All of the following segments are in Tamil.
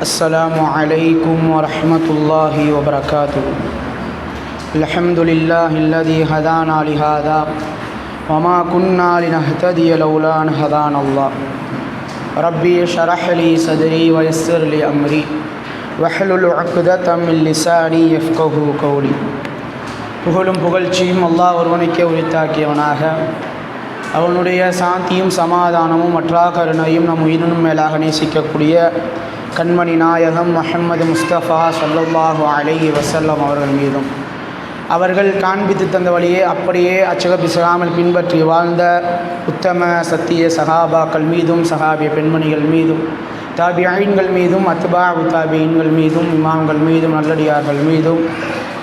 السلام عليكم ورحمة الله وبركاته. الحمد لله الذي هدانا لهذا وما كنا لنهتدي لولا أن هدانا الله. ربي شرح لي صدري ويسر لي أمري. وحلل عقدة من لساني يفقه قولي. புகழும் புகழ்ச்சியும் அல்லாஹ் ஒருவனுக்கே உரித்தாக்கியவனாக அவனுடைய சாந்தியும் சமாதானமும் மற்றா கருணையும் நம் உயிரினும் மேலாக நேசிக்கக்கூடிய கண்மணி நாயகம் முஹம்மது முஸ்தபா சல்லாஹு அலைஹி வசல்லம் அவர்கள் மீதும். அவர்கள் காண்பித்து தந்த வழியே அப்படியே அச்சகப்பிசகாமல் பின்பற்றி வாழ்ந்த உத்தம சத்திய சகாபாக்கள் மீதும் சகாபிய பெண்மணிகள் மீதும் தாபியீன்கள் மீதும் அத்பா தாபியீன்கள் மீதும் இமாம்கள் மீதும் நல்லடியார்கள் மீதும்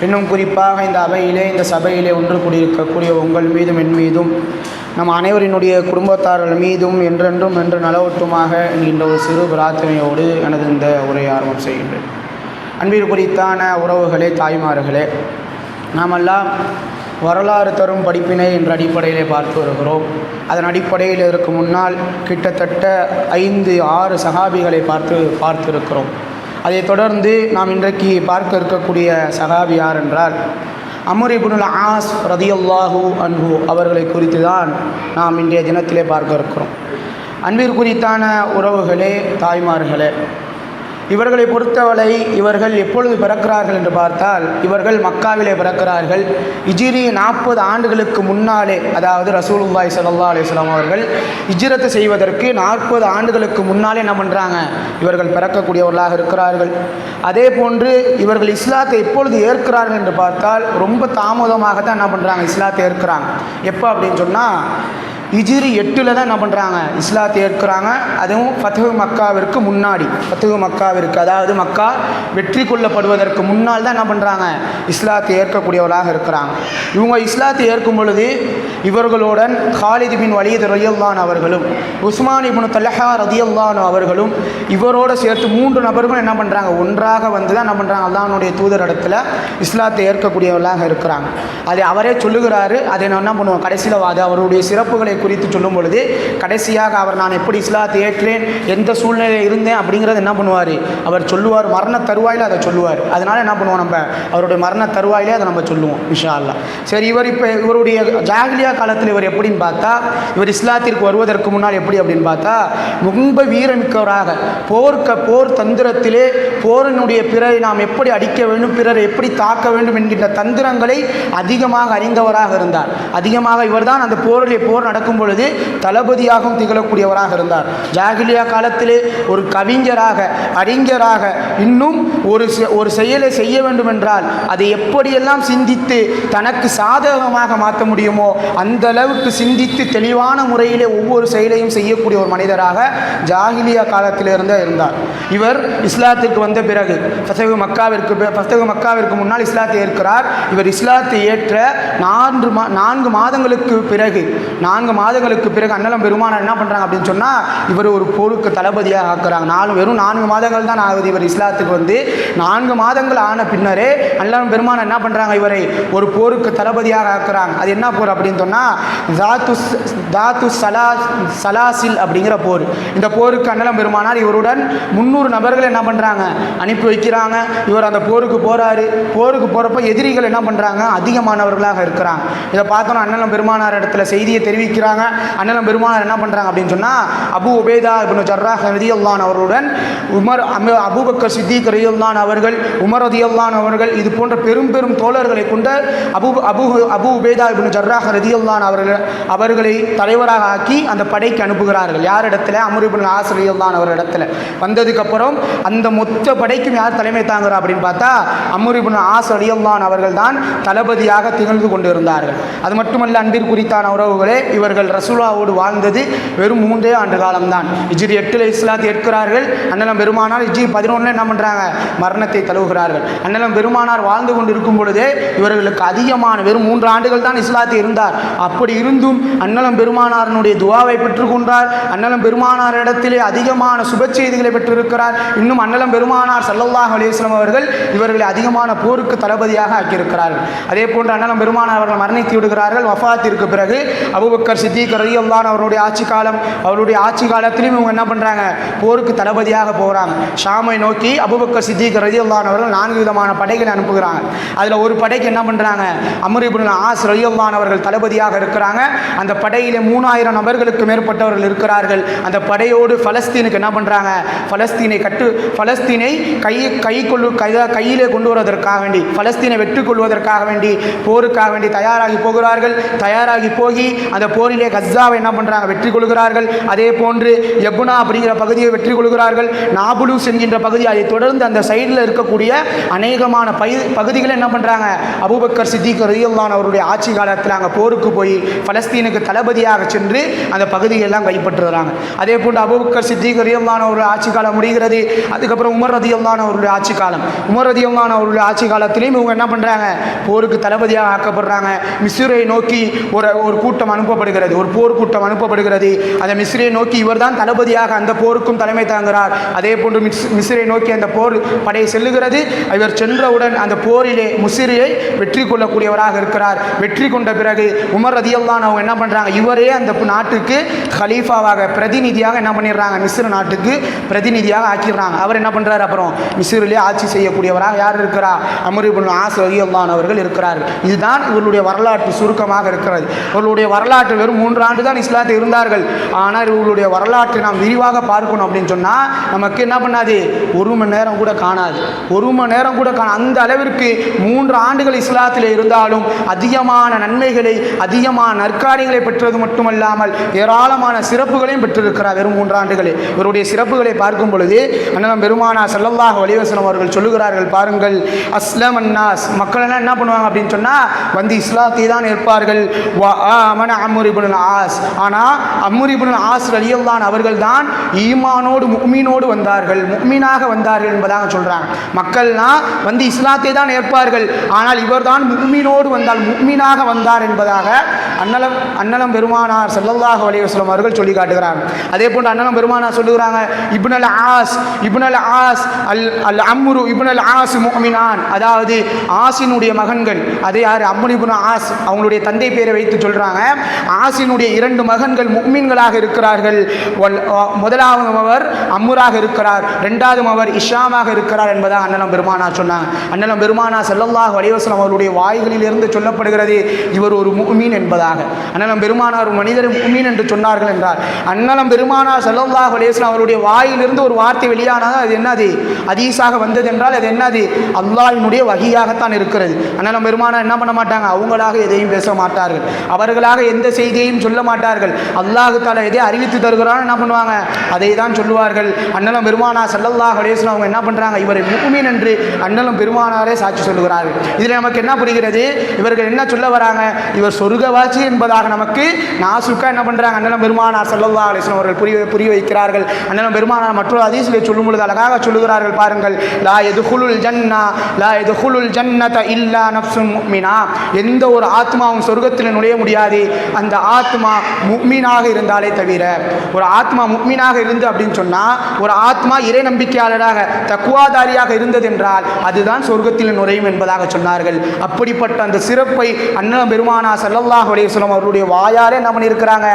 இன்னும் குறிப்பாக இந்த அவையிலே இந்த சபையிலே ஒன்று கூடியிருக்கக்கூடிய உங்கள் மீதும் என் மீதும் நம் அனைவரினுடைய குடும்பத்தார்கள் மீதும் என்றென்றும் என்று நலவட்டுமாக என்கின்ற ஒரு சிறு பிரார்த்தனையோடு எனது இந்த உரையை ஆரம்பம் செய்கின்றேன். அன்பில் குறித்தான உறவுகளே தாய்மார்களே நாமெல்லாம் வரலாறு தரும் படிப்பினை என்ற அடிப்படையிலே பார்த்து வருகிறோம். அதன் அடிப்படையில் இதற்கு முன்னால் கிட்டத்தட்ட ஐந்து ஆறு சகாபிகளை பார்த்து பார்த்திருக்கிறோம். அதைத் தொடர்ந்து நாம் இன்றைக்கு பார்க்க இருக்கக்கூடிய சகாபி யார் என்றால் அமர் இபுனுல் ஆஸ் ரதியல்லாஹூ அன்பு அவர்களை குறித்து தான் நாம் இன்றைய தினத்திலே பார்க்க இருக்கிறோம். அன்பிற்குறித்தான உறவுகளே தாய்மார்களே இவர்களை பொறுத்தவரை இவர்கள் எப்பொழுது பிறக்கிறார்கள் என்று பார்த்தால் இவர்கள் மக்காவிலே பிறக்கிறார்கள். இஜிரி நாற்பது ஆண்டுகளுக்கு முன்னாலே அதாவது ரசூலுல்லாய் சல்லா அலிஸ்லாம் அவர்கள் இஜிரத்து செய்வதற்கு நாற்பது ஆண்டுகளுக்கு முன்னாலே என்ன பண்ணுறாங்க இவர்கள் பிறக்கக்கூடியவர்களாக இருக்கிறார்கள். அதே போன்று இவர்கள் இஸ்லாத்தை எப்பொழுது ஏற்கிறார்கள் என்று பார்த்தால் ரொம்ப தாமதமாக தான் என்ன பண்ணுறாங்க இஸ்லாத்தை ஏற்கிறாங்க. எப்போ அப்படின்னு சொன்னால் இஜிரி எட்டில் தான் என்ன பண்ணுறாங்க இஸ்லாத்தை ஏற்கிறாங்க. அதுவும் ஃபத்துஹு மக்காவிற்கு முன்னாடி. ஃபத்துஹு மக்காவிற்கு அதாவது மக்கா வெற்றி கொள்ளப்படுவதற்கு முன்னால் தான் என்ன பண்ணுறாங்க இஸ்லாத்தை ஏற்கக்கூடியவர்களாக இருக்கிறாங்க. இவங்க இஸ்லாத்தை ஏற்கும் பொழுது இவர்களுடன் ஹாலித் பின் வலியத் ரதியல்லான் அவர்களும் உஸ்மான் இபின் தலஹா ரதியல்லான் அவர்களும் இவரோடு சேர்த்து மூன்று நபர்களும் என்ன பண்ணுறாங்க ஒன்றாக வந்து தான் என்ன பண்ணுறாங்க அல்லானுடைய தூதர் இடத்துல இஸ்லாத்தை ஏற்கக்கூடியவர்களாக இருக்கிறாங்க. அதை அவரே சொல்லுகிறாரு. அதை நான் என்ன பண்ணுவோம்? கடைசியில் அது அவருடைய சிறப்புகளை குறித்து சொல்லும் பொழுது கடைசியாக அவர் நான் எப்படி இஸ்லாத்தை ஏற்றேன் எந்த சூழ்நிலையில் இருந்தேன்? அப்படிங்கிறத என்ன பண்ணுவார்? அவர் சொல்லுவார் மரண தருவாயில் அதை சொல்லுவார். அதனால் என்ன பண்ணுவோம் நம்ம? அவருடைய மரண தருவாயிலே அதை நம்ம சொல்லுவோம் விஷா அல்லா சரி இவர் இப்போ இவருடைய ஜாகிலியா காலத்தில் இவர் எப்படின்னு பார்த்தா இவர் இஸ்லாத்திற்கு வருவதற்கு முன்னால் எப்படி அப்படின்னு பார்த்தா ரொம்ப வீரமிக்கவராக போர்க்க போர் தந்திரத்திலே போரினுடைய பிறரை நாம் எப்படி அடிக்க வேண்டும் பிறரை எப்படி தாக்க வேண்டும் என்கின்ற தந்திரங்களை அதிகமாக அறிந்தவராக இருந்தார். அதிகமாக இவர்தான் அந்த போரிலே போர் நடக்கும் பொழுது தளபதியாகவும் திகழக்கூடியவராக இருந்தார். ஜாகிலியா காலத்திலே ஒரு கவிஞராக அறிஞராக இன்னும் ஒரு ஒரு செயலை செய்ய வேண்டும் என்றால் அதை எப்படியெல்லாம் சிந்தித்து தனக்கு சாதகமாக மாற்ற முடியுமோ அந்த அளவுக்கு சிந்தித்து தெளிவான முறையிலே ஒவ்வொரு செயலையும் செய்யக்கூடிய ஒரு மனிதராக ஜாகிலியா காலத்திலிருந்தே இருந்தார். இவர் இஸ்லாத்திற்கு வந்த பிறகு ஃபசகு மக்காவிற்கு ஃபசகு மக்காவிற்கு முன்னால் இஸ்லாத்தை ஏற்கிறார். இவர் இஸ்லாத்தை ஏற்ற நான்கு மா நான்கு மாதங்களுக்கு பிறகு நான்கு மாதங்களுக்கு பிறகு அண்ணலம் பெருமானார் என்ன பண்ணுறாங்க அப்படின்னு சொன்னால் இவர் ஒரு போருக்கு தளபதியாக ஆக்குறாங்க. நாலு வெறும் நான்கு மாதங்கள் தான் ஆகுது இவர் இஸ்லாத்துக்கு வந்து. நான்கு மாதங்கள் ஆன பின்னரே அண்ணலம் பெருமானார் என்ன பண்ணுறாங்க இவரை ஒரு போருக்கு தளபதியாக ஆக்குறாங்க. அது என்ன போர் அப்படின்னு சொன்னால் தாத்து தாத்து சலா சலாசில் அப்படிங்கிற போர். இந்த போருக்கு அண்ணலம் பெருமானார் இவருடன் முந்நூறு நபர்கள் என்ன பண்ணுறாங்க அனுப்பி வைக்கிறாங்க. இவர் அந்த போருக்கு போகிறாரு போருக்கு போகிறப்ப எதிரிகள் என்ன பண்ணுறாங்க அதிகமானவர்களாக இருக்கிறாங்க. இதை பார்த்தோன்னா அண்ணலம் பெருமானார் இடத்துல செய்தியை தெரிவிக்கிறாங்க அண்ணலம் பெருமானார் என்ன பண்ணுறாங்க அப்படின்னு சொன்னால் அபு உபேதா இப்போ ஜர்ராஹ் ரதியுல்லான் அவர்களுடன் உமர் அம அபுபக்கர் சித்திக் ரதியுல்லான் அவர்கள் உமர் ரதியுல்லான் அவர்கள் இது போன்ற பெரும் பெரும் தோழர்களை கொண்ட அபு அபு அபு உபேதா இப்னு ஜர்ராஹ் ரதியுல்லான் அவர்கள் அவர்களை தலைவராக ஆக்கி அந்த படைக்கு அனுப்புகிறார்கள். யார் இடத்துல? அமருபின் ஆசிரியல்லான் அவர் இடத்துல. வந்ததுக்கப்புறம் அந்த மொத்த படைக்கும் யார் தலைமை தாங்குறா அப்படின்னு பார்த்தா அம்முரிபுன் ஆஸ் அலியல்லான் அவர்கள் தான் தளபதியாக திகழ்ந்து கொண்டிருந்தார்கள். அது மட்டுமல்ல அன்பில் குறித்தான உறவுகளே இவர்கள் அவர்கள் ரசூலாவோடு வாழ்ந்தது வெறும் மூன்றே ஆண்டு காலம்தான். இஜிரி எட்டில் இஸ்லாத்தை ஏற்கிறார்கள். அண்ணலம் பெருமானார் இஜி பதினொன்றில் என்ன பண்ணுறாங்க மரணத்தை தழுவுகிறார்கள். அண்ணலம் பெருமானார் வாழ்ந்து கொண்டு இருக்கும் பொழுதே இவர்களுக்கு அதிகமான வெறும் மூன்று ஆண்டுகள் தான் இஸ்லாத்தை இருந்தார். அப்படி இருந்தும் அண்ணலம் பெருமானாரனுடைய துவாவை பெற்றுக்கொண்டார் அண்ணலம் பெருமானார் இடத்திலே அதிகமான சுப செய்திகளை பெற்றிருக்கிறார். இன்னும் அண்ணலம் பெருமானார் சல்லல்லாஹ் அலிஸ்லாம் அவர்கள் இவர்களை அதிகமான போருக்கு தளபதியாக ஆக்கியிருக்கிறார்கள். அதே போன்று அண்ணலம் பெருமானார் அவர்கள் மரணித்து விடுகிறார்கள். வஃபாத்திற்கு பிறகு அபுபக்கர் சித்திக் ரலியல்லான் அவருடைய ஆட்சி காலம் அவருடைய ஆட்சி காலத்திலும் இவங்க என்ன பண்ணுறாங்க போருக்கு தளபதியாக போகிறாங்க ஷாமை நோக்கி அபுபக்க சித்திக் ரலியல்லான் அவர்கள் நான்கு விதமான படைகளை அனுப்புகிறாங்க. அதில் ஒரு படைக்கு என்ன பண்ணுறாங்க அமரிபுல் ஆஸ் ரலியல்லான் அவர்கள் தளபதியாக இருக்கிறாங்க. அந்த படையிலே மூணாயிரம் நபர்களுக்கு மேற்பட்டவர்கள் இருக்கிறார்கள். அந்த படையோடு பலஸ்தீனுக்கு என்ன பண்ணுறாங்க பலஸ்தீனை கட்டு பலஸ்தீனை கை கை கொள்ளு கை கையிலே கொண்டு வருவதற்காக வேண்டி பலஸ்தீனை வெற்றி கொள்வதற்காக வேண்டி போருக்காக வேண்டி தயாராகி போகிறார்கள். தயாராகி போகி அந்த போரிலே கஸ்ஸாவை என்ன பண்ணுறாங்க வெற்றி கொள்கிறார்கள். அதே போன்று எபுனா அப்படிங்கிற பகுதியை வெற்றி கொள்கிறார்கள். நாபுலூஸ் என்கின்ற பகுதி அதை தொடர்ந்து அந்த சைடில் இருக்கக்கூடிய அநேகமான பயிர் பகுதிகளை என்ன பண்ணுறாங்க அபுபக்கர் சித்திக் ரதியுல்லான் அவருடைய ஆட்சி காலத்தில் அங்கே போருக்கு போய் பலஸ்தீனுக்கு தளபதியாக சென்று அந்த பகுதியெல்லாம் கைப்பற்றுறாங்க. அதே போன்று அபுபக்கர் சித்திக் ரதியுல்லான் அவருடைய ஆட்சி காலம் முடிகிறது. அதுக்கப்புறம் உமர் ரதியுல்லான் அவருடைய ஆட்சி காலம். உமர் ரதியுல்லான் அவருடைய ஆட்சி காலத்திலையும் இவங்க என்ன பண்ணுறாங்க போருக்கு தளபதியாக ஆக்கப்படுறாங்க. மிஸ்ரை நோக்கி ஒரு ஒரு கூட்டம் அனுப்பப்படுகிறது. ஒரு போர்க்கூட்டம் அனுப்பப்படுகிறது. அந்த மிஸ்ரியை நோக்கி இவர்தான் தளபதியாக அந்த போருக்கும் தலைமை தாங்குகிறார். அதே போன்று மிஸ் மிஸ்ரியை நோக்கி அந்த போர் படை செல்லுகிறது. இவர் சென்றவுடன் அந்த போரிலே முசிறியை வெற்றி கொள்ளக்கூடியவராக இருக்கிறார். வெற்றி கொண்ட பிறகு உமர் ரதியல்லான் அவங்க என்ன பண்ணுறாங்க இவரே அந்த நாட்டுக்கு ஹலீஃபாவாக பிரதிநிதியாக என்ன பண்ணிடுறாங்க? மிஸ்ர நாட்டுக்கு பிரதிநிதியாக ஆக்கிடுறாங்க. அவர் என்ன பண்ணுறாரு அப்புறம்? மிஸ்ரிலே ஆட்சி செய்யக்கூடியவராக யார் இருக்கிறார் அமரிபுல் ஆஸ் ரதியல்லான் அவர்கள் இருக்கிறார்கள். இதுதான் இவர்களுடைய வரலாற்று சுருக்கமாக இருக்கிறது. இவர்களுடைய வரலாற்று வெறும் மூன்று ஆண்டு தான் இஸ்லாத்தில் இருந்தார்கள். ஆனால் இவர்களுடைய வரலாற்றை நாம் விரிவாக பார்க்கணும் அப்படின்னு சொன்னால் நமக்கு என்ன பண்ணாது? ஒரு மணி நேரம் கூட காணாது. ஒரு மணி நேரம் கூட காண அந்த அளவிற்கு மூன்று ஆண்டுகள் இஸ்லாத்தில் இருந்தாலும் அதிகமான நன்மைகளை அதிகமான நற்காரியங்களை பெற்றது மட்டுமல்லாமல் ஏராளமான சிறப்புகளையும் பெற்றிருக்கிறார் வெறும் மூன்று ஆண்டுகளே இவருடைய சிறப்புகளை பார்க்கும் பொழுது அண்ணன் பெருமானா சல்லல்லாஹ் வலிவசனம் அவர்கள் சொல்லுகிறார்கள் பாருங்கள் அஸ்லம் அன்னாஸ் மக்கள் எல்லாம் என்ன பண்ணுவாங்க அப்படின்னு சொன்னால் வந்து இஸ்லாத்தை தான் ஏற்பார்கள் மன ஆஸ். ஆனால் அம்முரிபுல் ஆஸ் அலியல்லான் அவர்கள் தான் ஈமானோடு முக்மீனோடு வந்தார்கள். முக்மீனாக வந்தார்கள் என்பதாக சொல்கிறாங்க மக்கள்லாம் வந்து இஸ்லாத்தை தான் ஏற்பார்கள். ஆனால் இவர்தான் முக்மீனோடு வந்தால் முக்மீனாக வந்தார் என்பதாக அன்னலம் அன்னலம் பெருமானார் ஸல்லல்லாஹு அலைஹி அவர்கள் சொல்லி காட்டுகிறாங்க. அதே போன்று அன்னலம் பெருமானார் சொல்லுகிறாங்க இப்னல் ஆஸ் இப்னல் ஆஸ் அல் அல் அம்முரு இப்னல் ஆஸ் முக்மினான். அதாவது ஆசினுடைய மகன்கள். அதே யார்? அம்முன் இப்னு ஆஸ். அவங்களுடைய தந்தை பேரை வைத்து சொல்கிறாங்க ஆஸ் ஆசினுடைய இரண்டு மகன்கள் முக்மீன்களாக இருக்கிறார்கள். முதலாவது அவர் அம்முராக இருக்கிறார். ரெண்டாவது அவர் இஷாமாக இருக்கிறார் என்பதாக அண்ணலம் பெருமானா சொன்னாங்க. அண்ணலம் பெருமானா செல்லல்லாஹ் வலிவசலம் அவருடைய வாய்களிலிருந்து சொல்லப்படுகிறது இவர் ஒரு முக்மீன் என்பதாக. அண்ணலம் பெருமானார் ஒரு மனிதர் முக்மீன் என்று சொன்னார்கள் என்றார். அண்ணலம் பெருமானா செல்லல்லாஹ் வலிவசலம் அவருடைய வாயிலிருந்து ஒரு வார்த்தை வெளியானால் அது என்னது? அதீசாக வந்தது என்றால் அது என்னது? அல்லாஹ்வினுடைய வகையாகத்தான் இருக்கிறது. அண்ணலம் பெருமானா என்ன பண்ண மாட்டாங்க? அவங்களாக எதையும் பேச மாட்டார்கள். அவர்களாக எந்த செய்தி எதையும் சொல்ல மாட்டார்கள். அல்லாஹு தாலா எதை அறிவித்து தருகிறான்னு என்ன பண்ணுவாங்க? அதை தான் சொல்லுவார்கள். அண்ணலம் பெருமானா சல்லல்லாஹ் அலேஸ்லாம் அவங்க என்ன பண்ணுறாங்க இவரை முக்குமீன் என்று அண்ணலும் பெருமானாரே சாட்சி சொல்லுகிறார்கள். இதில் நமக்கு என்ன புரிகிறது? இவர்கள் என்ன சொல்ல வராங்க? இவர் சொர்க்கவாசி என்பதாக நமக்கு நாசுக்கா என்ன பண்ணுறாங்க அண்ணலம் பெருமானார் சல்லல்லாஹ் அலேஸ்லாம் அவர்கள் புரிய புரிய வைக்கிறார்கள். அண்ணலம் பெருமானார் மற்றொரு அதிசலை சொல்லும் பொழுது அழகாக சொல்லுகிறார்கள் பாருங்கள். லா எதுகுலுல் ஜன்னா லா எதுகுலுல் ஜன்னத இல்லா நப்சும் மீனா எந்த ஒரு ஆத்மாவும் சொர்க்கத்தில் நுழைய முடியாது. அந்த ஆத்மா முக்மீனாக இருந்தாலே தவிர ஒரு ஆத்மா முக்மீனாக இருந்து அப்படின்னு சொன்னால் ஒரு ஆத்மா இறை நம்பிக்கையாளராக தக்குவாதாரியாக இருந்தது என்றால் அதுதான் சொர்க்கத்தில் நுழையும் என்பதாக சொன்னார்கள். அப்படிப்பட்ட அந்த சிறப்பை அண்ணன் பெருமானா சல்லல்லாஹ் அலையம் அவருடைய வாயாலே என்ன பண்ணியிருக்கிறாங்க?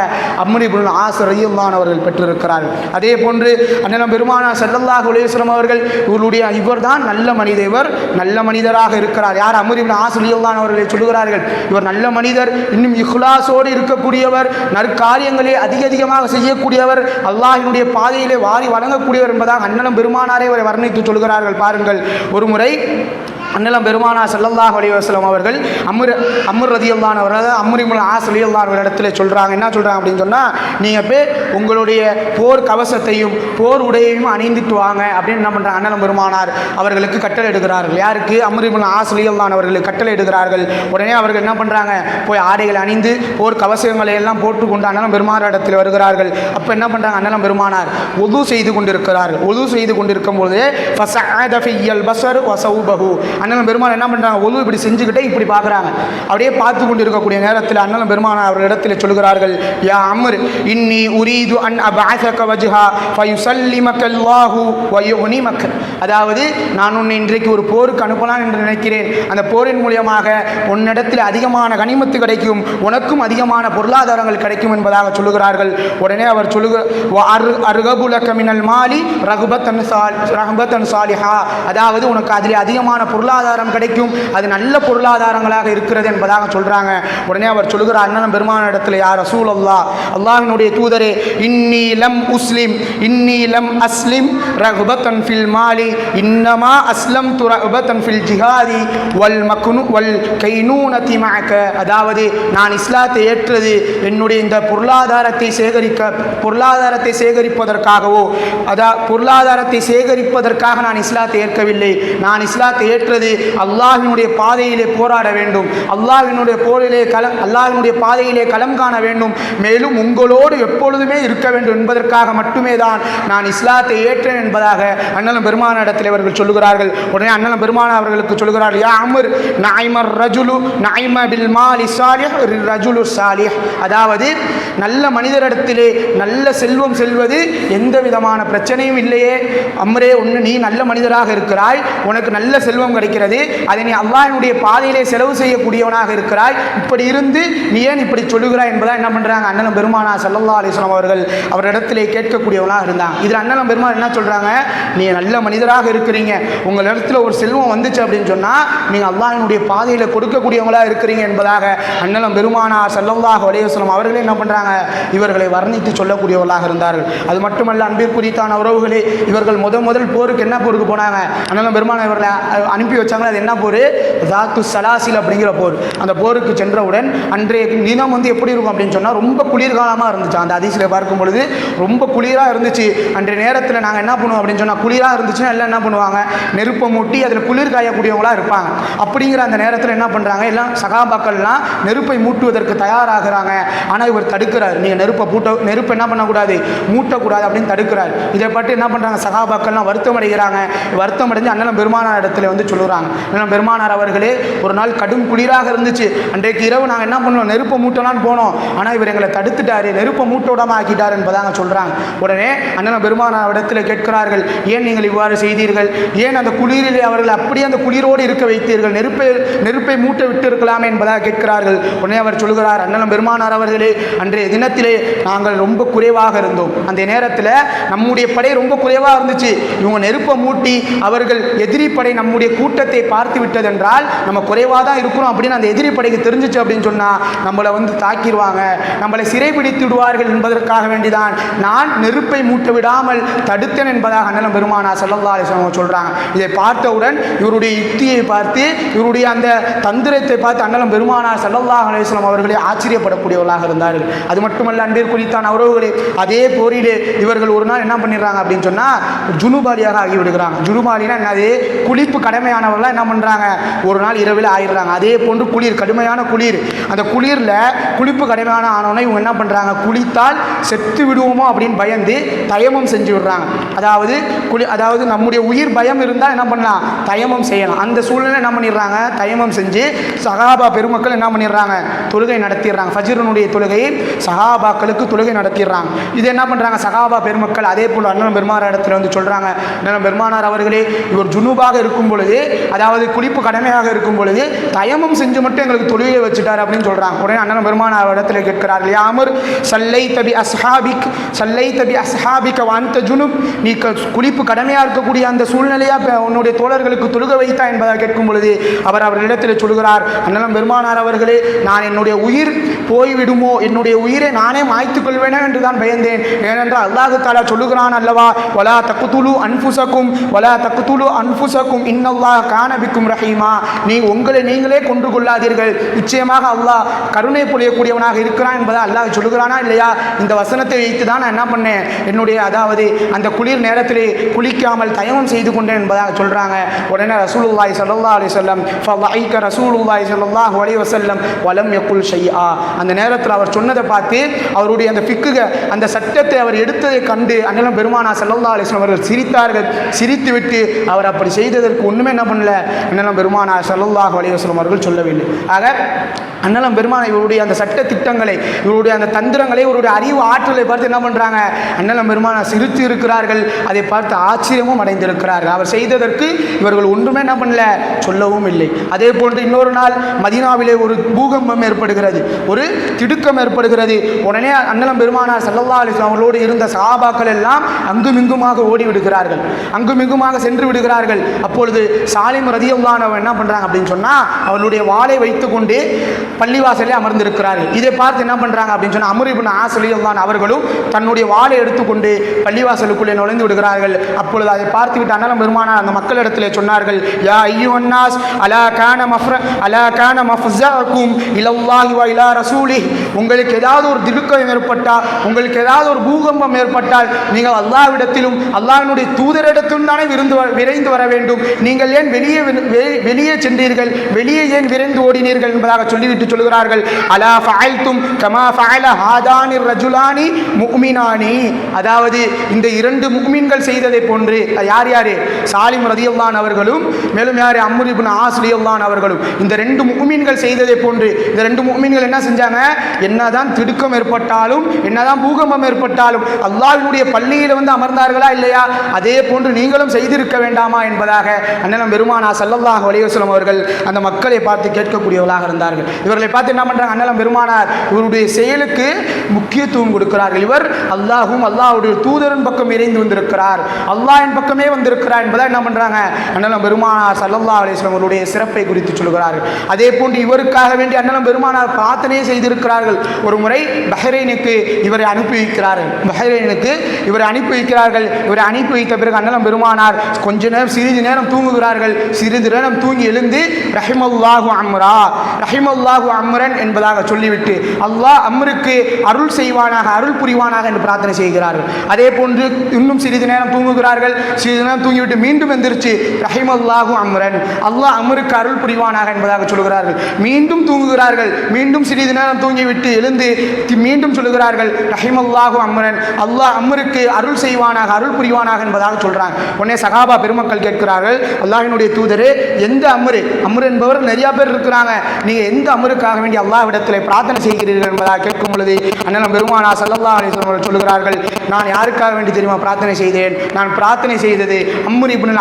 அம்மனி புல் ஆசரையுல்லான் அவர்கள் பெற்றிருக்கிறார்கள். அதே போன்று அண்ணன் பெருமானா சல்லல்லாஹ் அலையம் அவர்கள் இவருடைய இவர் தான் நல்ல மனித இவர் நல்ல மனிதராக இருக்கிறார். யார் அமரிபின் ஆசிரியல்லான் அவர்களை சொல்லுகிறார்கள்? இவர் நல்ல மனிதர் இன்னும் இஹ்லாஸோடு இருக்கக்கூடியவர் நற்காரியங்களை அதிக அதிகமாக செய்யக்கூடியவர் அல்லாஹினுடைய பாதையிலே வாரி வழங்கக்கூடியவர் என்பதாக அண்ணனும் பெருமானாரே அவரை வர்ணித்து சொல்கிறார்கள். பாருங்கள் ஒரு முறை அன்னலம் பெருமானா ஸல்லல்லாஹு அலைஹி அவர்கள் அம்முர் அம்முர் ரதியல்லான் அவர்கள் அம்முரிமுல் ஆஸ் ரலியல்லான் இடத்துல சொல்கிறாங்க என்ன சொல்கிறாங்க அப்படின்னு சொன்னால் நீங்கள் போய் உங்களுடைய போர் கவசத்தையும் போர் உடையையும் அணிந்துட்டு வாங்க அப்படின்னு என்ன பண்ணுறாங்க அன்னலம் பெருமானார் அவர்களுக்கு கட்டளை எடுக்கிறார்கள். யாருக்கு? அம்முரிமுல் ஆஸ் ரலியல்லான் அவர்களுக்கு கட்டளை எடுக்கிறார்கள். உடனே அவர்கள் என்ன பண்ணுறாங்க போய் ஆடைகளை அணிந்து போர் கவசங்களை எல்லாம் போட்டுக்கொண்டு அன்னலம் பெருமானார் இடத்தில் வருகிறார்கள். அப்போ என்ன பண்ணுறாங்க அன்னலம் பெருமானார் ஒது செய்து கொண்டிருக்கிறார்கள். ஒது செய்து கொண்டிருக்கும் பொழுது ஃபஸஅத ஃபிய்யல் பஸர் அண்ணன் பெருமான் என்ன பண்ணுறாங்க ஒது இப்படி செஞ்சுக்கிட்டே இப்படி பார்க்குறாங்க. அப்படியே பார்த்து கொண்டு இருக்கக்கூடிய நேரத்தில் அண்ணன் பெருமான் அவர் இடத்துல சொல்கிறார்கள் யா அமர் இன்னி உரீது அன் அபாசக வஜ்ஹா வாஹு வயோனி மக்கள் அதாவது நான் உன்னை இன்றைக்கு ஒரு போருக்கு அனுப்பலாம் என்று நினைக்கிறேன். அந்த போரின் மூலியமாக உன்னிடத்தில் அதிகமான கனிமத்து கிடைக்கும் உனக்கும் அதிகமான பொருளாதாரங்கள் கிடைக்கும் என்பதாக சொல்லுகிறார்கள். உடனே அவர் சொல்லுக அருகபுலக்க மினல் மாலி ரகுபத்தன் சால் ரகுபத்தன் சாலிஹா. அதாவது உனக்கு அதில் அதிகமான பொருளாதார பொருளாதாரம் கிடைக்கும். அது நல்ல பொருளாதாரங்களாக இருக்கிறது என்பதாக சொல்கிறாங்க உடனே அவர் சொல்கிறார் அண்ணன் பெருமான இடத்துல யார் அசூல் அல்லா அல்லாவினுடைய தூதரே இன்னிலம் உஸ்லிம் இன்னிலம் அஸ்லிம் ரகுபத்தன் ஃபில் மாலி இன்னமா அஸ்லம் து ரகுபத்தன் ஃபில் ஜிஹாதி வல் மக்னு வல் கைனூனத்தி மஅக. அதாவது நான் இஸ்லாத்தை ஏற்றது என்னுடைய இந்த பொருளாதாரத்தை சேகரிக்க பொருளாதாரத்தை சேகரிப்பதற்காகவோ அதா பொருளாதாரத்தை சேகரிப்பதற்காக நான் இஸ்லாத்தை ஏற்கவில்லை. நான் இஸ்லாத்தை ஏற்றது அல்லாஹினுடைய பாதையிலே போராட வேண்டும். அல்லாஹினுடைய போரிலே களம் அல்லாஹினுடைய பாதையிலே களம் காண வேண்டும். மேலும் உங்களோடு எப்பொழுதுமே இருக்க வேண்டும் என்பதற்காக மட்டுமே தான் நான் இஸ்லாத்தை ஏற்றேன் என்பதாக அண்ணலம் பெருமான இடத்தில் அவர்கள் சொல்லுகிறார்கள். உடனே அண்ணலம் பெருமான அவர்களுக்கு சொல்லுகிறார்கள் யா அமர் நாய்மர் ரஜுலு நாய்ம பில் மாலி சாலிஹ் ரஜுலு சாலிஹ். அதாவது நல்ல மனிதரிடத்திலே நல்ல செல்வம் செல்வது எந்த விதமான பிரச்சனையும் இல்லையே. அம்ரே ஒன்று நீ நல்ல மனிதராக இருக்கிறாய். உனக்கு நல்ல செல்வம் கிடைக்கும் இருக்கிறது. அதை நீ அல்லாஹினுடைய பாதையிலே செலவு செய்யக்கூடியவனாக இருக்கிறாய். இப்படி இருந்து நீ ஏன் இப்படி சொல்லுகிறாய் என்பதா என்ன பண்ணுறாங்க அண்ணலம் பெருமானா சல்லல்லா அலிஸ்லாம் அவர்கள் அவரிடத்திலே கேட்கக்கூடியவனாக இருந்தாங்க இதில் அண்ணலம் பெருமான் என்ன சொல்கிறாங்க நீ நல்ல மனிதராக இருக்கிறீங்க. உங்கள் இடத்துல ஒரு செல்வம் வந்துச்சு அப்படின்னு சொன்னால் நீங்கள் அல்லாஹினுடைய பாதையில் கொடுக்கக்கூடியவங்களாக இருக்கிறீங்க என்பதாக அண்ணலம் பெருமானா சல்லல்லாஹ் அலையுஸ்லாம் அவர்களே என்ன பண்ணுறாங்க இவர்களை வர்ணித்து சொல்லக்கூடியவர்களாக இருந்தார்கள். அது மட்டுமல்ல அன்பிற்குரித்தான உறவுகளே இவர்கள் முத முதல் போருக்கு என்ன போருக்கு போனாங்க? அண்ணலம் பெருமான இவர்களை அனுப்பி வச்சாங்களே அது என்ன போர்? தாக்கு சலாசில் அப்படிங்கிற போர். அந்த போருக்கு சென்றவுடன் அன்றைய தினம் வந்து எப்படி இருக்கும் அப்படின்னு சொன்னால் ரொம்ப குளிர்காலமாக இருந்துச்சு. அந்த அதிசயில் பார்க்கும் பொழுது ரொம்ப குளிராக இருந்துச்சு. அன்றைய நேரத்தில் நாங்கள் என்ன பண்ணுவோம் அப்படின்னு சொன்னால் குளிராக இருந்துச்சுன்னா எல்லாம் என்ன பண்ணுவாங்க? நெருப்பை மூட்டி அதில் குளிர் காயக்கூடியவங்களாக இருப்பாங்க. அப்படிங்கிற அந்த நேரத்தில் என்ன பண்ணுறாங்க எல்லாம் சகாபாக்கள்லாம் நெருப்பை மூட்டுவதற்கு தயாராகிறாங்க. ஆனால் இவர் தடுக்கிறார். நீங்கள் நெருப்பை பூட்ட நெருப்பு என்ன பண்ணக்கூடாது? மூட்டக்கூடாது அப்படின்னு தடுக்கிறார். இதை பற்றி என்ன பண்ணுறாங்க சகாபாக்கள்லாம் வருத்தம் அடைகிறாங்க வருத்தம் அடைஞ்சு அண்ணன் பெருமான இடத்துல வந்து சொல்லுவாங்க. சொல்கிறாங்க ஏன்னா பெருமானார் அவர்களே ஒரு நாள் கடும் குளிராக இருந்துச்சு. அன்றைக்கு இரவு நாங்கள் என்ன பண்ணோம் நெருப்பை மூட்டலான்னு போனோம். ஆனால் இவர் எங்களை தடுத்துட்டாரு. நெருப்பை மூட்ட ஆக்கிட்டார் என்பதாங்க சொல்கிறாங்க உடனே அண்ணன் பெருமானார் இடத்துல கேட்கிறார்கள் ஏன் நீங்கள் இவ்வாறு செய்தீர்கள்? ஏன் அந்த குளிரிலே அவர்கள் அப்படியே அந்த குளிரோடு இருக்க வைத்தீர்கள்? நெருப்பை நெருப்பை மூட்ட விட்டு இருக்கலாமே என்பதாக கேட்கிறார்கள். உடனே அவர் சொல்கிறார் அண்ணன் பெருமானார் அவர்களே அன்றைய தினத்திலே நாங்கள் ரொம்ப குறைவாக இருந்தோம். அந்த நேரத்தில் நம்முடைய படை ரொம்ப குறைவாக இருந்துச்சு. இவங்க நெருப்பை மூட்டி அவர்கள் எதிரி படை நம்முடைய கூட்டத்தை பார்த்து விட்டதென்றால் நம்ம குறைவாக தான் இருக்கிறோம் அப்படின்னு அந்த எதிரி படைக்கு தெரிஞ்சிச்சு அப்படின்னு சொன்னால் நம்மளை வந்து தாக்கிடுவாங்க. நம்மளை சிறைபிடித்து விடுவார்கள் என்பதற்காக வேண்டிதான் நான் நெருப்பை மூட்ட விடாமல் தடுத்தேன் என்பதாக அண்ணன் பெருமானா செல்லல்லா அலிஸ்லாம் சொல்கிறாங்க இதை பார்த்தவுடன் இவருடைய யுக்தியை பார்த்து இவருடைய அந்த தந்திரத்தை பார்த்து அண்ணலம் பெருமானா செல்லல்லா அலிஸ்லாம் அவர்களே ஆச்சரியப்படக்கூடியவர்களாக இருந்தார்கள். அது மட்டுமல்ல அன்பில் குறித்தான உறவுகளே அதே போரிலே இவர்கள் ஒரு நாள் என்ன பண்ணிடுறாங்க அப்படின்னு சொன்னால் ஜுனுபாலியாக ஆகிவிடுகிறாங்க. ஜுனுபாலினா என்னது? குளிப்பு கடமையான கடமையானவர்களாக என்ன பண்ணுறாங்க ஒரு நாள் இரவில் ஆயிடுறாங்க. அதே போன்று குளிர் கடுமையான குளிர். அந்த குளிரில் குளிப்பு கடமையான ஆனவனே இவங்க என்ன பண்ணுறாங்க குளித்தால் செத்து விடுவோமோ அப்படின்னு பயந்து தயமம் செஞ்சு விடுறாங்க. அதாவது குளி அதாவது நம்முடைய உயிர் பயம் இருந்தால் என்ன பண்ணலாம்? தயமம் செய்யலாம். அந்த சூழ்நிலை என்ன பண்ணிடுறாங்க? தயமம் செஞ்சு சகாபா பெருமக்கள் என்ன பண்ணிடுறாங்க? தொழுகை நடத்திடுறாங்க. ஃபஜீரனுடைய தொழுகையை சகாபாக்களுக்கு தொழுகை நடத்திடுறாங்க. இது என்ன பண்ணுறாங்க சகாபா பெருமக்கள் அதே போல் அண்ணன் பெருமானார் இடத்துல வந்து சொல்கிறாங்க அண்ணன் பெருமானார் அவர்களே இவர் ஜுனூபாக இருக்கும் பொழுது அதாவது குளிப்பு கடமையாக இருக்கும் பொழுது தயமம் செஞ்சு மட்டும் எங்களுக்கு தொழுகை வச்சுட்டார் அப்படின்னு சொல்கிறாங்க உடனே அண்ணன் பெருமானார் இடத்துல கேட்கிறார் யாமர் சல்லை தபி அஸ்ஹாபிக் சல்லை தபி அஸ்ஹாபிக்க வாந்த ஜுனுப். நீ குளிப்பு கடமையாக இருக்கக்கூடிய அந்த சூழ்நிலையாக இப்போ உன்னுடைய தோழர்களுக்கு தொழுக வைத்தா என்பதாக கேட்கும் பொழுது அவர் அவர்களிடத்தில் சொல்கிறார் அண்ணலம் பெருமானார் அவர்களே நான் என்னுடைய உயிர் போய்விடுமோ? என்னுடைய உயிரை நானே மாய்த்துக் கொள்வேனோ என்று தான் பயந்தேன். ஏனென்றால் அல்லாஹு தாலா சொல்லுகிறான் அல்லவா வலா தக்குத்துலு அன்புசக்கும் வலா தக்குத்துலு அன்புசக்கும் இன்னல்லாஹ் காணபிக்கும் ரஹீமா. நீ உங்களை நீங்களே கொன்று கொள்ளாதீர்கள். நிச்சயமாக அல்லாஹ் கருணை புரியக்கூடியவனாக இருக்கிறான் என்பதை அல்லாஹ் சொல்லுகிறானா இல்லையா? இந்த வசனத்தை வைத்து தான் நான் என்ன பண்ணேன்? என்னுடைய அதாவது அந்த குளிர் நேரத்திலே குளிக்காமல் தயமம் செய்து கொண்டேன் என்பதாக சொல்கிறாங்க உடனே ரசூலுல்லாய் சல்லா அலி சொல்லம் ஃபைக்க ரசூலுல்லாய் ஸல்லல்லாஹு அலைஹி வசல்லம் வலம் எக்குல் ஷையா அந்த நேரத்தில் அவர் சொன்னதை பார்த்து அவருடைய அந்த ஃபிக்குக அந்த சட்டத்தை அவர் எடுத்ததை கண்டு அண்ணலம் பெருமானா சல்லா அலிஸ்லம் அவர்கள் சிரித்தார்கள். சிரித்துவிட்டு அவர் அப்படி செய்ததற்கு ஒன்றுமே என்ன பண்ணல அண்ணலம் பெருமானார் ஸல்லல்லாஹு அலைஹி அவர்கள் சொல்லவில்லை. ஆக அண்ணலம் பெருமான் இவருடைய அந்த சட்ட திட்டங்களை இவருடைய அந்த தந்திரங்களை இவருடைய அறிவு ஆற்றலை பார்த்து என்ன பண்ணுறாங்க அண்ணலம் பெருமானார் சிரித்து இருக்கிறார்கள். அதை பார்த்து ஆச்சரியமும் அடைந்திருக்கிறார்கள். அவர் செய்ததற்கு இவர்கள் ஒன்றுமே என்ன பண்ணல சொல்லவும் இல்லை. அதே போன்று இன்னொரு நாள் மதினாவிலே ஒரு பூகம்பம் ஏற்படுகிறது. ஒரு திடுக்கம் ஏற்படுகிறது. உடனே அண்ணலம் பெருமானார் சல்லல்லா அலிஸ்லாம் அவர்களோடு இருந்த சஹாபாக்கள் எல்லாம் அங்குமிங்குமாக ஓடி விடுகிறார்கள் அங்கும் சென்று விடுகிறார்கள். அப்பொழுது ஆலிம் ரதியுல்லானவன் என்ன பண்ணுறாங்க அப்படின்னு சொன்னால் அவளுடைய வாளை வைத்துக்கொண்டு பள்ளிவாசலே அமர்ந்திருக்கிறார்கள் இதை பார்த்து என்ன பண்ணுறாங்க அப்படின்னு சொன்னால் அமரிபின் ஆசலியுல்லான் அவர்களும் தன்னுடைய வாளை எடுத்துக்கொண்டு பள்ளிவாசலுக்குள்ளே நுழைந்து விடுகிறார்கள். அப்பொழுது அதை பார்த்து விட்டு அண்ணலம் பெருமானார் அந்த மக்களிடத்திலே சொன்னார்கள் யா ஐயுவன்னாஸ் அலா கான மஃப்ர அலா கான மஃப்ஸாக்கும் இலல்லாஹி வா இலா ரசூலி உங்களுக்கு ஏதாவது ஒரு திடுக்கம் ஏற்பட்டால் உங்களுக்கு ஏதாவது ஒரு பூகம்பம் ஏற்பட்டால் நீங்கள் அல்லாவிடத்திலும் அல்லாவினுடைய தூதரிடத்திலும் தானே விருந்து விரைந்து வர வேண்டும். நீங்கள் ஏன் வெளியே வெ- வெளியே சென்றீர்கள். வெளியே ஏன் விரைந்து ஓடினீர்கள் என்பதாக சொல்லிவிட்டு சொல்கிறார்கள் அலா ஃபஅல்தும் கமா ஃபஅல ஹாதானி ரஜுலானி முக்மினானி அதாவது இந்த இரண்டு முக்மீன்கள் செய்ததை போன்று அது யார்? சாலிம் ரதியல்லான் அவர்களும் மேலும் யார்? அம்ரு இப்னு அவர்களும். இந்த ரெண்டு முக்மீன்கள் செய்ததை போன்று இந்த ரெண்டு முக்மீன்கள் என்ன செஞ்சாங்க? என்னதான் திடுக்கம் ஏற்பட்டாலும் என்னதான் பூகம்பம் ஏற்பட்டாலும் அல்லாஹ்வினுடைய பள்ளியில் வந்து அமர்ந்தார்களா இல்லையா? அதே போன்று நீங்களும் செய்திருக்க வேண்டாமா என்பதாக அண்ணன் பெருமானா சல்லல்லாஹு அலைஹி அவர்கள் அந்த மக்களை பார்த்து கேட்கக்கூடியவர்களாக இருந்தார்கள். இவர்களை பார்த்து என்ன பண்ணுறாங்க அண்ணலம் பெருமானார் இவருடைய செயலுக்கு முக்கியத்துவம் கொடுக்கிறார்கள். இவர் அல்லாஹும் அல்லாஹுடைய தூதரின் பக்கம் இறைந்து வந்திருக்கிறார். அல்லாஹின் பக்கமே வந்திருக்கிறார் என்பதை என்ன பண்றாங்க? அண்ணலம் பெருமானார் சல்லல்லா அலைஹி அவருடைய சிறப்பை குறித்து சொல்கிறார்கள். அதே போன்று இவருக்காக வேண்டி அண்ணலம் பெருமானார் பிரார்த்தனையே செய்திருக்கிறார்கள். ஒரு முறை பஹ்ரைனுக்கு இவரை அனுப்பி வைக்கிறார்கள். பஹ்ரைனுக்கு இவரை அனுப்பி வைக்கிறார்கள். இவரை அனுப்பி வைத்த பிறகு அண்ணலம் பெருமானார் கொஞ்ச நேரம் சிறிது நேரம் தூங்குகிறார்கள். அவர்கள் சிறிது நேரம் தூங்கி எழுந்து ரஹிமல்லாஹு அம்ரா ரஹிமல்லாஹு அம்ரன் என்பதாக சொல்லிவிட்டு அல்லாஹ் அம்ருக்கு அருள் செய்வானாக அருள் புரிவானாக என்று பிரார்த்தனை செய்கிறார்கள். அதே போன்று இன்னும் சிறிது நேரம் தூங்குகிறார்கள். சிறிது நேரம் தூங்கிவிட்டு மீண்டும் எந்திரிச்சு ரஹிமல்லாஹு அம்ரன் அல்லாஹ் அம்ருக்கு அருள் புரிவானாக என்பதாக சொல்கிறார்கள். மீண்டும் தூங்குகிறார்கள். மீண்டும் சிறிது நேரம் தூங்கிவிட்டு எழுந்து மீண்டும் சொல்லுகிறார்கள் ரஹிமல்லாஹு அம்ரன் அல்லாஹ் அம்ருக்கு அருள் செய்வானாக அருள் புரிவானாக என்பதாக சொல்கிறாங்க உடனே சகாபா பெருமக்கள் கேட்கிறார்கள் அல்லாஹின் அல்லாஹ்வினுடைய தூதர் எந்த அமரு? அம்ரு என்பவர் நிறைய பேர் இருக்கிறாங்க. நீங்க எந்த அமருக்காக வேண்டிய அல்லாஹ்விடத்தில் பிரார்த்தனை செய்கிறீர்கள் என்பதாக கேட்கும் பொழுது அண்ணன் பெருமானா சல்லல்லா அலைஹி அவர்கள் சொல்கிறார்கள் நான் யாருக்காக வேண்டி தெரியுமா பிரார்த்தனை செய்தேன்? நான் பிரார்த்தனை செய்தது அம்முரி இப்னு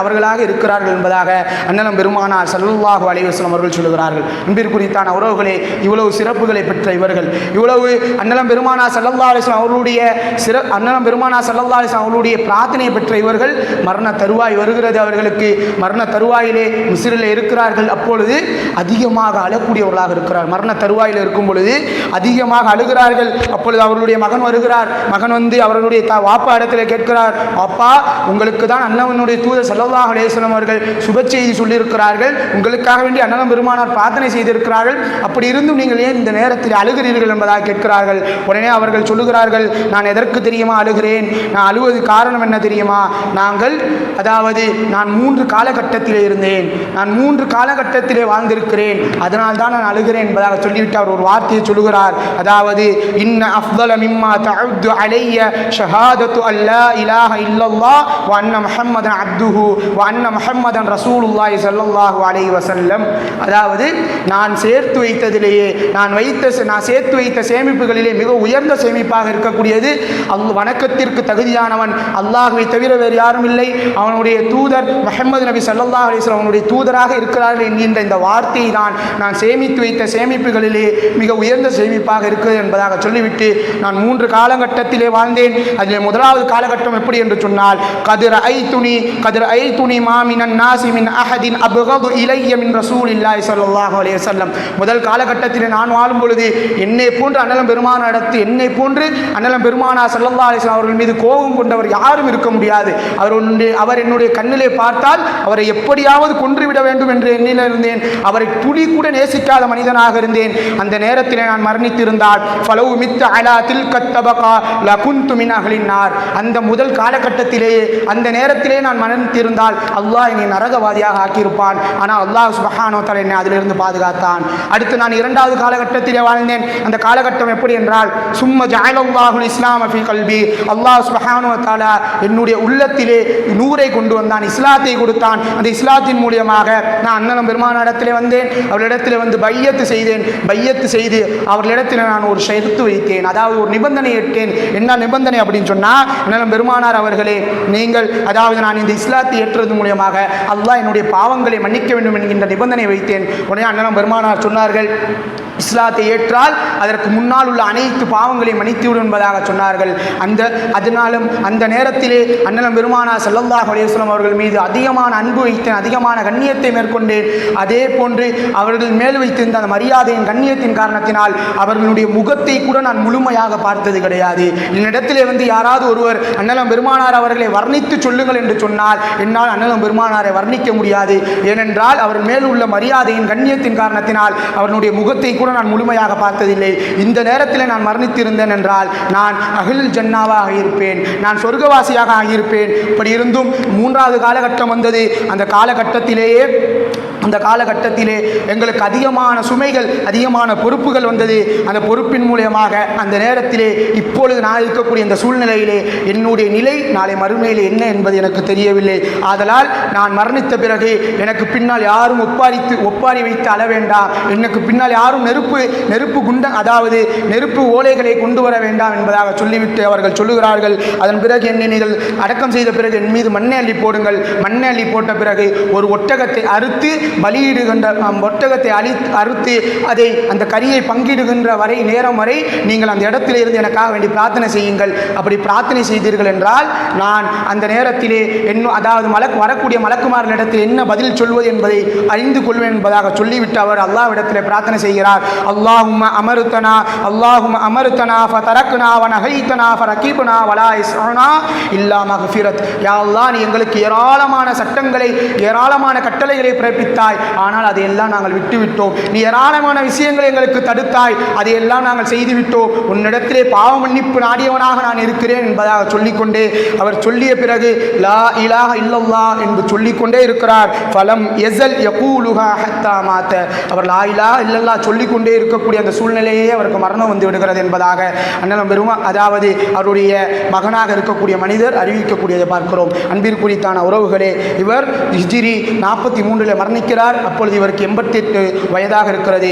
அவர்களாக இருக்கிறார்கள் என்பதாக அண்ணன் பெருமானார் சல்லல்லாஹு அலைஹி அவர்கள் சொல்கிறார்கள் அன்பிற்குரித்தான உறவுகளே இவ்வளவு சிறப்புகளை பெற்ற இவர்கள் இவ்வளவு அண்ணலம் பெருமானா சல்லல்லாஹு அலைஹி அவர்களுடைய சிற அண்ணலம் பெருமானா சல்லல்லாஹு அவர்களுடைய பிரார்த்தனையை பெற்ற இவர்கள் மரண தருவாய் வருகிறது அவர்கள். அவர்களுக்கு மரண தருவாயிலே மிசிறில் இருக்கிறார்கள். அப்பொழுது அதிகமாக அழக்கூடியவர்களாக இருக்கிறார் மரண தருவாயில் இருக்கும் பொழுது அதிகமாக அழுகிறார்கள். அப்பொழுது அவர்களுடைய மகன் வருகிறார். மகன் வந்து அவர்களுடைய த வாப்பா இடத்துல கேட்கிறார். அப்பா உங்களுக்கு தான் அண்ணவனுடைய தூதர் செல்லவாக அலைஹி அவர்கள் சுப செய்தி சொல்லியிருக்கிறார்கள். உங்களுக்காக வேண்டி அண்ணன் பெருமானார் பிரார்த்தனை செய்திருக்கிறார்கள். அப்படி இருந்தும் நீங்கள் ஏன் இந்த நேரத்தில் அழுகிறீர்கள் என்பதாக கேட்கிறார்கள். உடனே அவர்கள் சொல்லுகிறார்கள் நான் எதற்கு தெரியுமா அழுகிறேன்? நான் அழுவது காரணம் என்ன தெரியுமா? நாங்கள் அதாவது நான் மூன்று காலகட்டத்திலே இருந்தேன். நான் மூன்று காலகட்டத்திலே வாழ்ந்திருக்கிறேன். அதனால் தான் நான் அழுகிறேன் என்பதாக சொல்லிவிட்டு அவர் ஒரு வார்த்தையை சொல்லுகிறார். அதாவது இன்ன அஃதல மிம்மா தஅத்து அலைய ஷஹாதத்து அல்லா இலாஹ இல்லல்லாஹ் வ அன்ன முஹம்மதன் அப்துஹு வ அன்ன முஹம்மதன் ரசூலுல்லாஹி ஸல்லல்லாஹு அலைஹி வஸல்லம். அதாவது நான் சேர்த்து வைத்ததிலேயே நான் வைத்த நான் சேர்த்து வைத்த சேமிப்புகளிலே மிக உயர்ந்த சேமிப்பாக இருக்கக்கூடியது அல் வணக்கத்திற்கு தகுதியானவன். அல்லாஹுவை தவிர வேறு யாரும் இல்லை. அவனுடைய தூதர் முஹம்மது நபி சல்லா அலிஸ்லாம் அவனுடைய தூதராக இருக்கிறார்கள் என்கின்ற இந்த வார்த்தையை தான் நான் சேமித்து வைத்த சேமிப்புகளிலே மிக உயர்ந்த சேமிப்பாக இருக்கிறது என்பதாக சொல்லிவிட்டு நான் மூன்று காலகட்டத்திலே வாழ்ந்தேன். அதில் முதலாவது காலகட்டம் எப்படி என்று சொன்னால் கதிர் ஐ துணி கதிர் ஐ துணி மாமினன் நாசிமின் அஹதின் அபுகது இலைய என்ற ரசூல் இல்லாய் சல்லாஹ் அலையம் முதல் காலகட்டத்தில் நான் வாழும் பொழுது என்னை போன்று அண்ணலம் பெருமான நடத்து என்னை போன்று அண்ணலம் பெருமானா சல்லா அலிஸ்லாம் அவர்கள் மீது கோபம் கொண்டவர் யாரும் இருக்க முடியாது. அவர் அவர் என்னுடைய கண்ணிலே பார்த்து பார்த்தால் அவரை எப்படியாவது கொன்றுவிட வேண்டும் என்று எண்ணில் இருந்தேன் அவரை துளி கூட நேசிக்காத மனிதனாக இருந்தேன். அந்த நேரத்தில் நான் மரணித்திருந்தால் பலவு மித்த அலா தில் கத்தபகா லகுந்து மின் அந்த முதல் காலகட்டத்திலேயே அந்த நேரத்திலே நான் மரணித்திருந்தால் அல்லாஹ் என்னை நரகவாதியாக ஆக்கியிருப்பான். ஆனால் அல்லாஹ் சுபஹானோ தலை என்னை அதிலிருந்து பாதுகாத்தான். அடுத்து நான் இரண்டாவது காலகட்டத்திலே வாழ்ந்தேன். அந்த காலகட்டம் எப்படி என்றால் சும்ம ஜாயலாஹுல் இஸ்லாம் அஃபி கல்வி அல்லாஹ் சுபஹானோ தாலா என்னுடைய உள்ளத்திலே நூரை கொண்டு வந்தான். இஸ்லாத்தை இஸ்லாத்தை கொடுத்தான். அந்த இஸ்லாத்தின் மூலியமாக நான் அண்ணனும் பெருமானிடத்திலே வந்தேன். அவர்களிடத்தில் வந்து பையத்து செய்தேன். பையத்து செய்து அவர்களிடத்தில் நான் ஒரு ஷெருத்து வைத்தேன். அதாவது ஒரு நிபந்தனை இட்டேன் என்ன நிபந்தனை அப்படின்னு சொன்னால் அண்ணனும் பெருமானார் அவர்களே நீங்கள் அதாவது நான் இந்த இஸ்லாத்தை ஏற்றது மூலியமாக அல்லாஹ் என்னுடைய பாவங்களை மன்னிக்க வேண்டும் என்கின்ற நிபந்தனை வைத்தேன். உடனே அண்ணனும் பெருமானார் சொன்னார்கள் இஸ்லாத்தை ஏற்றால் அதற்கு முன்னால் உள்ள அனைத்து பாவங்களையும் மன்னித்துவிடும் என்பதாக சொன்னார்கள். அந்த அதனாலும் அந்த நேரத்திலே அண்ணலம் பெருமானா ஸல்லல்லாஹு அலைஹி அவர்கள் மீது அதிகமான அன்பு வைத்தேன் அதிகமான கண்ணியத்தை மேற்கொண்டேன் அதே போன்று அவர்கள் மேல் வைத்திருந்த அந்த மரியாதையின் கண்ணியத்தின் காரணத்தினால் அவர்களுடைய முகத்தை கூட நான் முழுமையாக பார்த்தது கிடையாது. என்னிடத்திலே வந்து யாராவது ஒருவர் அண்ணலம் பெருமானார் அவர்களை வர்ணித்து சொல்லுங்கள் என்று சொன்னால் என்னால் அண்ணலம் பெருமானாரை வர்ணிக்க முடியாது. ஏனென்றால் அவர் மேல் உள்ள மரியாதையின் கண்ணியத்தின் காரணத்தினால் அவர்களுடைய முகத்தை கூட நான் முழுமையாக பார்த்ததில்லை. இந்த நேரத்தில் நான் மரணித்திருந்தேன் என்றால் நான் அகில் ஜன்னாவாக இருப்பேன். நான் சொர்க்கவாசியாக ஆகியிருப்பேன். இப்படி இருந்தும் மூன்றாவது காலகட்டம் வந்தது. அந்த காலகட்டத்திலேயே அந்த காலகட்டத்திலே எங்களுக்கு அதிகமான சுமைகள் அதிகமான பொறுப்புகள் வந்தது. அந்த பொறுப்பின் மூலியமாக அந்த நேரத்திலே இப்பொழுது நான் இருக்கக்கூடிய இந்த சூழ்நிலையிலே என்னுடைய நிலை நாளை மறுமையிலே என்ன என்பது எனக்கு தெரியவில்லை. ஆதலால் நான் மரணித்த பிறகு எனக்கு பின்னால் யாரும் ஒப்பாரித்து ஒப்பாரி வைத்து அள வேண்டாம். எனக்கு பின்னால் யாரும் நெருப்பு நெருப்பு குண்ட அதாவது நெருப்பு ஓலைகளை கொண்டு வர வேண்டாம் என்பதாக சொல்லிவிட்டு அவர்கள் சொல்லுகிறார்கள். அதன் பிறகு என்னை நீங்கள் அடக்கம் செய்த பிறகு என் மீது மண்ணை அள்ளி போடுங்கள். மண்ணை அள்ளி போட்ட பிறகு ஒரு ஒட்டகத்தை அறுத்து பலியிடுகின்ற ஒட்டகத்தை அழி அறுத்து அதை அந்த கரியை பங்கிடுகின்ற வரை நேரம் வரை நீங்கள் அந்த இடத்திலிருந்து எனக்காக வேண்டி பிரார்த்தனை செய்யுங்கள். அப்படி பிரார்த்தனை செய்தீர்கள் என்றால் நான் அந்த நேரத்திலே என்ன அதாவது மலக்கு வரக்கூடிய மலக்குமாரிடத்தில் என்ன பதில் சொல்வது என்பதை அறிந்து கொள்வேன் என்பதாக சொல்லிவிட்டு அவர் அல்லாஹ்விடத்திலே பிரார்த்தனை செய்கிறார். அல்லாஹும் அமருத்தனா அல்லாஹும் அமருத்தனா ஃபதரக்னா ஃப ரக்கீபுனா வலா இஸ்னா இல்லா மகஃபிரத் யா அல்லாஹ் நீ எங்களுக்கு ஏராளமான சட்டங்களை ஏராளமான கட்டளைகளை பிறப்பித்து தடுத்தாய். ஆனால் அதையெல்லாம் நாங்கள் விட்டுவிட்டோம். நீ ஏராளமான விஷயங்களை எங்களுக்கு தடுத்தாய். அதையெல்லாம் நாங்கள் செய்துவிட்டோம். உன்னிடத்திலே பாவ மன்னிப்பு நாடியவனாக நான் இருக்கிறேன் என்பதாக சொல்லிக்கொண்டே அவர் சொல்லிய பிறகு லா இலாக இல்லல்லா என்று சொல்லிக்கொண்டே இருக்கிறார். பலம் எசல் யகூலுஹா ஹத்தா மாத்த. அவர் லா இலா இல்லல்லா சொல்லிக்கொண்டே இருக்கக்கூடிய அந்த சூழ்நிலையே அவருக்கு மரணம் வந்து விடுகிறது என்பதாக அண்ணலம் பெருமா அதாவது அவருடைய மகனாக இருக்கக்கூடிய மனிதர் அறிவிக்கக்கூடியதை பார்க்கிறோம். அன்பிற்குறித்தான உறவுகளே இவர் ஹிஜிரி நாற்பத்தி மூன்றில் மரணிக்கிறார் அப்பொழுது இவருக்கு எண்பத்தெட்டு வயதாக இருக்கிறது.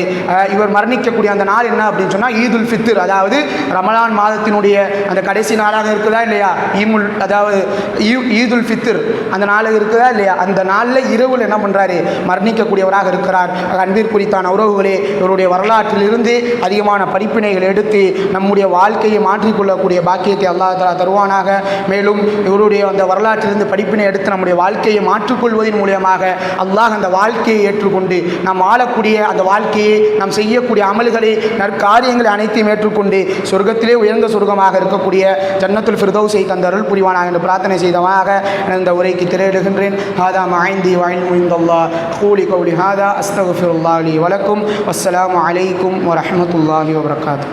இவர் மரணிக்கக்கூடிய அந்த நாள் என்ன அப்படின்னு சொன்னால் ஈதுல் ஃபித்ர். அதாவது ரமலான் மாதத்தினுடைய அந்த கடைசி நாளாக இருக்குதா இல்லையா? ஈமுல் அதாவது ஈ- ஈதுல் ஃபித்ர் அந்த நாளாக இருக்குதா இல்லையா? அந்த நாளில் இரவில் என்ன பண்ணுறாரு மரணிக்கக்கூடியவராக இருக்கிறார். அன்பிற்குரித்தான உறவுகளே இவருடைய வரலாற்றிலிருந்து அதிகமான படிப்பினைகள் எடுத்து நம்முடைய வாழ்க்கையை மாற்றிக்கொள்ளக்கூடிய பாக்கியத்தை அல்லாஹ் தருவானாக. மேலும் இவருடைய அந்த வரலாற்றிலிருந்து படிப்பினை எடுத்து நம்முடைய வாழ்க்கையை மாற்றிக்கொள்வதன் மூலியமாக அல்லாஹ் அந்த வாழ்க்கையை ஏற்றுக்கொண்டு நாம் வாழக்கூடிய அந்த வாழ்க்கையை நாம் செய்யக்கூடிய அமல்களை நற்காரியங்களை அனைத்தையும் ஏற்றுக்கொண்டு சொர்க்கத்திலே உயர்ந்த சொர்க்கமாக இருக்கக்கூடிய ஜன்னத்துல் ஃபிர்தௌசை தந்த அருள் புரிவானாக என்று பிரார்த்தனை செய்தவனாக இந்த உரைக்கு திரையிடுகின்றேன். ஹாதா மாய்ந்தி வாயில் முயந்தல்லா கூலி கௌலி ஹாதா. அஸ்தகுஃபிருல்லா அலி வலக்கும். அஸ்ஸலாமு அலைக்கும் வரமத்துல்லாஹி வபரகாத்து